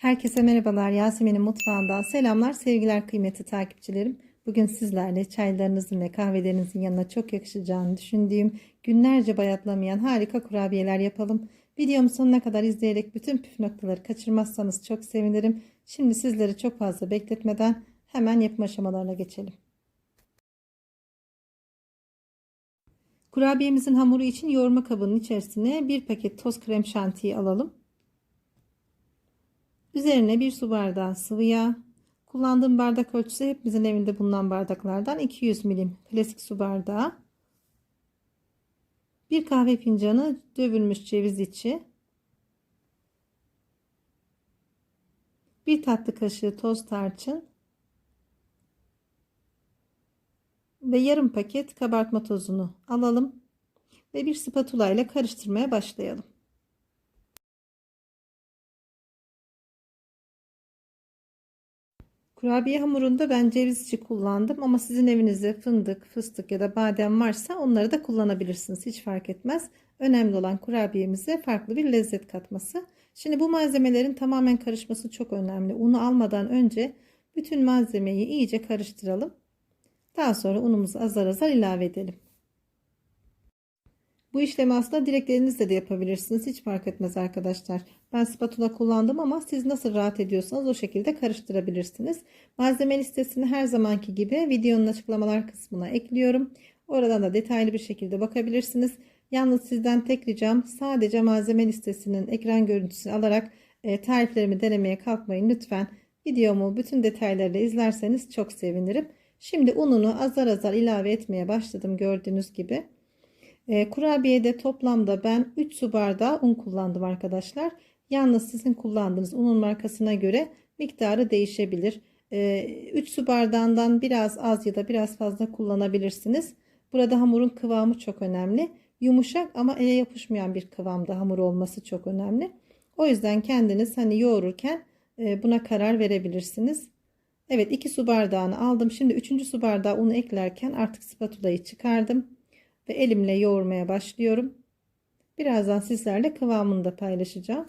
Herkese merhabalar. Yasemin'in mutfağından selamlar, sevgiler kıymetli takipçilerim. Bugün sizlerle çaylarınızın ve kahvelerinizin yanına çok yakışacağını düşündüğüm günlerce bayatlamayan harika kurabiyeler yapalım. Videomu sonuna kadar izleyerek bütün püf noktaları kaçırmazsanız çok sevinirim. Şimdi sizleri çok fazla bekletmeden hemen yapım aşamalarına geçelim. Kurabiyemizin hamuru için yoğurma kabının içerisine bir paket toz krem şantiyi alalım. Üzerine bir su bardağı sıvı yağ. Kullandığım bardak ölçüsü hepimizin evinde bulunan bardaklardan 200 milim klasik su bardağı. Bir kahve fincanı dövülmüş ceviz içi. Bir tatlı kaşığı toz tarçın. Ve yarım paket kabartma tozunu alalım. Ve bir spatula ile karıştırmaya başlayalım. Kurabiye hamurunda ben ceviz içi kullandım ama sizin evinizde fındık, fıstık ya da badem varsa onları da kullanabilirsiniz. Hiç fark etmez. Önemli olan kurabiyemize farklı bir lezzet katması. Şimdi bu malzemelerin tamamen karışması çok önemli. Unu almadan önce bütün malzemeyi iyice karıştıralım. Daha sonra unumuzu azar azar ilave edelim. Bu işlemi aslında direkt de yapabilirsiniz. Hiç fark etmez arkadaşlar. Ben spatula kullandım ama siz nasıl rahat ediyorsanız o şekilde karıştırabilirsiniz. Malzeme listesini her zamanki gibi videonun açıklamalar kısmına ekliyorum. Oradan da detaylı bir şekilde bakabilirsiniz. Yalnız sizden tek ricam sadece malzeme listesinin ekran görüntüsünü alarak e, tariflerimi denemeye kalkmayın lütfen. Videomu bütün detaylarıyla izlerseniz çok sevinirim. Şimdi ununu azar azar ilave etmeye başladım gördüğünüz gibi. E, kurabiyede toplamda ben 3 su bardağı un kullandım arkadaşlar. Yalnız sizin kullandığınız unun markasına göre miktarı değişebilir. E, 3 su bardağından biraz az ya da biraz fazla kullanabilirsiniz. Burada hamurun kıvamı çok önemli. Yumuşak ama ele yapışmayan bir kıvamda hamur olması çok önemli. O yüzden kendiniz hani yoğururken e, buna karar verebilirsiniz. Evet 2 su bardağını aldım. Şimdi 3. su bardağı unu eklerken artık spatulayı çıkardım ve elimle yoğurmaya başlıyorum. Birazdan sizlerle kıvamını da paylaşacağım.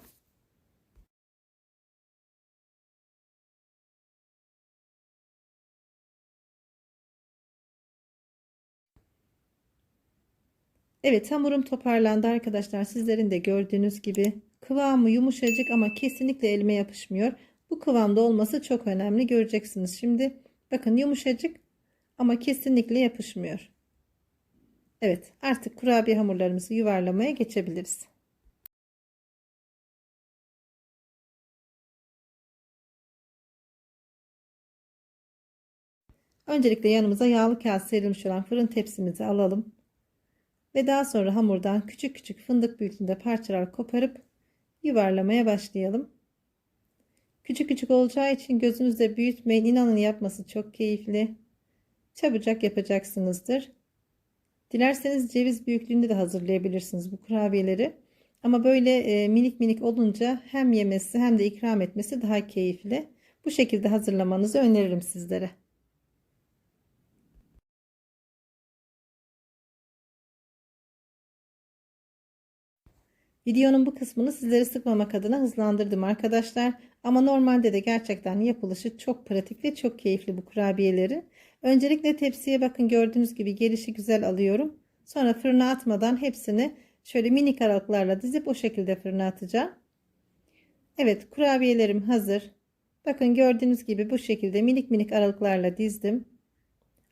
Evet hamurum toparlandı arkadaşlar. Sizlerin de gördüğünüz gibi kıvamı yumuşacık ama kesinlikle elime yapışmıyor. Bu kıvamda olması çok önemli. Göreceksiniz şimdi. Bakın yumuşacık ama kesinlikle yapışmıyor. Evet artık kurabiye hamurlarımızı yuvarlamaya geçebiliriz. Öncelikle yanımıza yağlı kağıt serilmiş olan fırın tepsimizi alalım. Ve daha sonra hamurdan küçük küçük fındık büyüklüğünde parçalar koparıp yuvarlamaya başlayalım. Küçük küçük olacağı için gözünüzde büyütmeyin. İnanın yapması çok keyifli. Çabucak yapacaksınızdır. Dilerseniz ceviz büyüklüğünde de hazırlayabilirsiniz bu kurabiyeleri. Ama böyle e, minik minik olunca hem yemesi hem de ikram etmesi daha keyifli. Bu şekilde hazırlamanızı öneririm sizlere. Videonun bu kısmını sizleri sıkmamak adına hızlandırdım arkadaşlar. Ama normalde de gerçekten yapılışı çok pratik ve çok keyifli bu kurabiyeleri. Öncelikle tepsiye bakın gördüğünüz gibi gelişi güzel alıyorum. Sonra fırına atmadan hepsini şöyle minik aralıklarla dizip o şekilde fırına atacağım. Evet kurabiyelerim hazır. Bakın gördüğünüz gibi bu şekilde minik minik aralıklarla dizdim.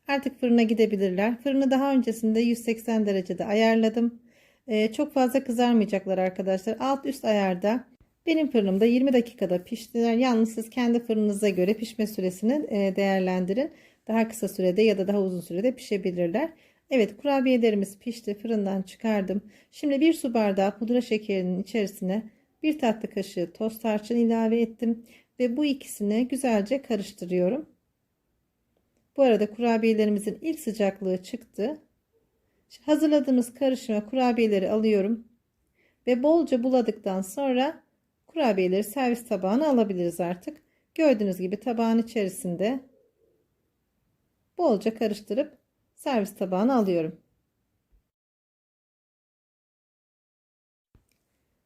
Artık fırına gidebilirler. Fırını daha öncesinde 180 derecede ayarladım. Ee, çok fazla kızarmayacaklar arkadaşlar. Alt üst ayarda. Benim fırınımda 20 dakikada piştiler. Yalnız siz kendi fırınınıza göre pişme süresini e, değerlendirin. Daha kısa sürede ya da daha uzun sürede pişebilirler. Evet kurabiyelerimiz pişti. Fırından çıkardım. Şimdi bir su bardağı pudra şekerinin içerisine bir tatlı kaşığı toz tarçın ilave ettim. Ve bu ikisini güzelce karıştırıyorum. Bu arada kurabiyelerimizin ilk sıcaklığı çıktı. Hazırladığımız karışıma kurabiyeleri alıyorum. Ve bolca buladıktan sonra kurabiyeleri servis tabağına alabiliriz artık. Gördüğünüz gibi tabağın içerisinde bolca karıştırıp servis tabağına alıyorum.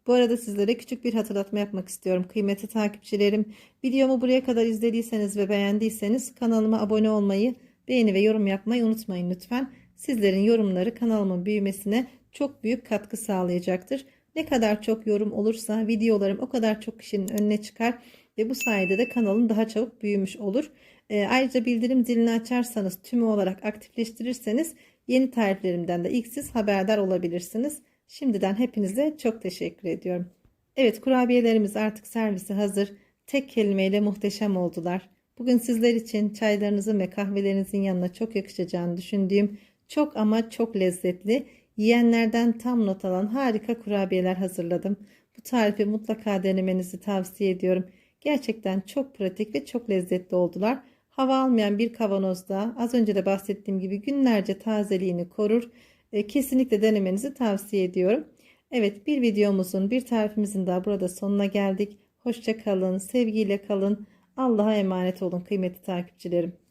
Bu arada sizlere küçük bir hatırlatma yapmak istiyorum kıymetli takipçilerim. Videomu buraya kadar izlediyseniz ve beğendiyseniz kanalıma abone olmayı, beğeni ve yorum yapmayı unutmayın lütfen. Sizlerin yorumları kanalımın büyümesine çok büyük katkı sağlayacaktır. Ne kadar çok yorum olursa videolarım o kadar çok kişinin önüne çıkar ve bu sayede de kanalım daha çabuk büyümüş olur. E, ayrıca bildirim zilini açarsanız tümü olarak aktifleştirirseniz yeni tariflerimden de ilk siz haberdar olabilirsiniz. Şimdiden hepinize çok teşekkür ediyorum. Evet kurabiyelerimiz artık servise hazır. Tek kelimeyle muhteşem oldular. Bugün sizler için çaylarınızın ve kahvelerinizin yanına çok yakışacağını düşündüğüm çok ama çok lezzetli, yiyenlerden tam not alan harika kurabiyeler hazırladım. Bu tarifi mutlaka denemenizi tavsiye ediyorum. Gerçekten çok pratik ve çok lezzetli oldular. Hava almayan bir kavanozda az önce de bahsettiğim gibi günlerce tazeliğini korur. E, kesinlikle denemenizi tavsiye ediyorum. Evet bir videomuzun bir tarifimizin daha burada sonuna geldik. Hoşça kalın, sevgiyle kalın. Allah'a emanet olun kıymetli takipçilerim.